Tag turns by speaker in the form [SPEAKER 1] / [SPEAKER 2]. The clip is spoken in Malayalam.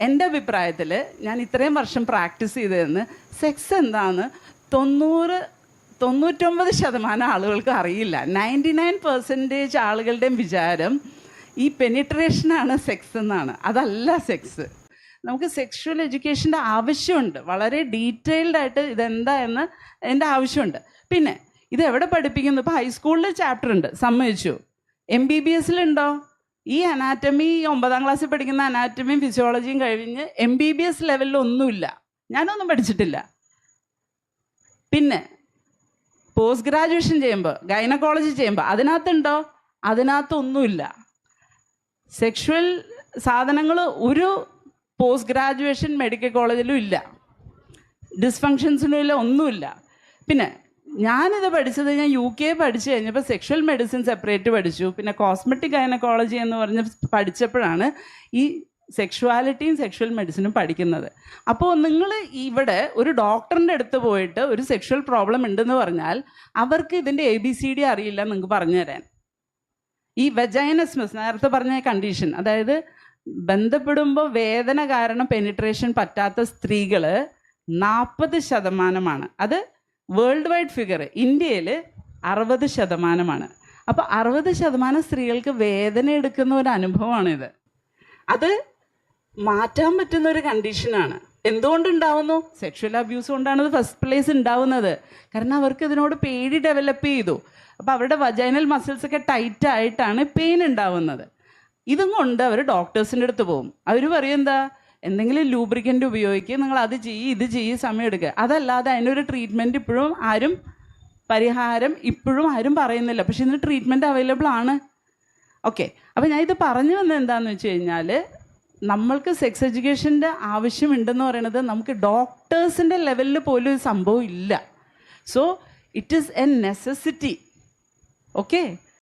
[SPEAKER 1] എന്റെ അഭിപ്രായത്തിൽ ഞാൻ ഇത്രയും വർഷം പ്രാക്ടീസ് ചെയ്തതെന്ന് സെക്സ് എന്താണ് തൊണ്ണൂറ് തൊണ്ണൂറ്റൊമ്പത് ശതമാനം ആളുകൾക്ക് അറിയില്ല. നയന്റി നയൻ പെർസെന്റേജ് ആളുകളുടെയും വിചാരം ഈ പെനിട്രേഷനാണ് സെക്സ് എന്നാണ്. അതല്ല സെക്സ് നമുക്ക് സെക്ഷുവൽ എഡ്യൂക്കേഷന്റെ ആവശ്യമുണ്ട്. വളരെ ഡീറ്റെയിൽഡ് ആയിട്ട് ഇതെന്താ എന്ന് എന്റെ ആവശ്യമുണ്ട്. പിന്നെ ഇത് എവിടെ പഠിപ്പിക്കുന്നു? ഇപ്പോൾ ഹൈസ്കൂളിൽ ചാപ്റ്റർ ഉണ്ട്. സമ്മതിച്ചു. എം ബി ബി എസിലുണ്ടോ ഈ അനാറ്റമി ഒമ്പതാം ക്ലാസ്സിൽ പഠിക്കുന്ന അനാറ്റമിയും ഫിസിയോളജിയും കഴിഞ്ഞ് എം ബി ബി എസ് ലെവലിലൊന്നുമില്ല ഞാനൊന്നും പഠിച്ചിട്ടില്ല. പിന്നെ പോസ്റ്റ് ഗ്രാജുവേഷൻ ചെയ്യുമ്പോൾ ഗൈനക്കോളജി ചെയ്യുമ്പോൾ അതിനകത്തുണ്ടോ? അതിനകത്തൊന്നുമില്ല. സെക്ഷുവൽ സാധനങ്ങൾ ഒരു പോസ്റ്റ് ഗ്രാജുവേഷൻ മെഡിക്കൽ കോളേജിലും ഇല്ല. ഡിസ്ഫങ്ഷൻസിനും ഇല്ല ഒന്നുമില്ല. പിന്നെ ഞാനിത് പഠിച്ചത് ഞാൻ യു കെ പഠിച്ചു കഴിഞ്ഞപ്പോൾ സെക്ഷൽ മെഡിസിൻ സെപ്പറേറ്റ് പഠിച്ചു. പിന്നെ കോസ്മെറ്റിക് ഗൈനക്കോളജി എന്ന് പറഞ്ഞ് പഠിച്ചപ്പോഴാണ് ഈ സെക്ഷുവാലിറ്റിയും സെക്ഷൽ മെഡിസിനും പഠിക്കുന്നത്. അപ്പോൾ നിങ്ങൾ ഇവിടെ ഒരു ഡോക്ടറിന്റെ അടുത്ത് പോയിട്ട് ഒരു സെക്ഷൽ പ്രോബ്ലം ഉണ്ടെന്ന് പറഞ്ഞാൽ അവർക്ക് ഇതിന്റെ എ ബി സി ഡി അറിയില്ല നിങ്ങൾക്ക് പറഞ്ഞു തരാൻ. ഈ വെജൈനസ്മസ് നേരത്തെ പറഞ്ഞ കണ്ടീഷൻ അതായത് ബന്ധപ്പെടുമ്പോൾ വേദന കാരണം പെനിട്രേഷൻ പറ്റാത്ത സ്ത്രീകൾ നാൽപ്പത് ശതമാനമാണ്. അത് വേൾഡ് വൈഡ് ഫിഗർ ഇന്ത്യയിൽ അറുപത് ശതമാനമാണ്. അപ്പോൾ അറുപത് ശതമാനം സ്ത്രീകൾക്ക് വേദന എടുക്കുന്ന ഒരു അനുഭവമാണിത് അത് മാറ്റാൻ പറ്റുന്ന ഒരു കണ്ടീഷനാണ് എന്തുകൊണ്ടുണ്ടാവുന്നു? സെക്ഷൽ അബ്യൂസ് കൊണ്ടാണ് ഇത് ഫസ്റ്റ് പ്ലേസ് ഉണ്ടാവുന്നത്. കാരണം അവർക്ക് ഇതിനോട് പേടി ഡെവലപ്പ് ചെയ്തു. അപ്പോൾ അവരുടെ വജൈനൽ മസിൽസ് ഒക്കെ ടൈറ്റ് ആയിട്ടാണ് പെയിൻ ഉണ്ടാവുന്നത്. ഇതും കൊണ്ട് അവർ ഡോക്ടേഴ്സിന്റെ അടുത്ത് പോകും. അവർ പറയും എന്താ? എന്തെങ്കിലും ലൂബ്രിക്കന്റ് ഉപയോഗിക്കുക നിങ്ങൾ അത് ചെയ്യ് ഇത് ചെയ്യ് സമയം എടുക്കുക. അതല്ലാതെ അതിനൊരു ട്രീറ്റ്മെന്റ് ഇപ്പോഴും ആരും പരിഹാരം ഇപ്പോഴും ആരും പറയുന്നില്ല. പക്ഷെ ഇതിന് ട്രീറ്റ്മെന്റ് അവൈലബിൾ ആണ്. ഓക്കെ അപ്പോൾ ഞാൻ ഇത് പറഞ്ഞു വന്നത് എന്താണെന്ന് വെച്ച് കഴിഞ്ഞാൽ നമ്മൾക്ക് സെക്സ് എഡ്യൂക്കേഷന്റെ ആവശ്യമുണ്ടെന്ന് പറയുന്നത് നമുക്ക് ഡോക്ടേഴ്സിന്റെ ലെവലിൽ പോലും ഒരു സംഭവം ഇല്ല. So it is a necessity okay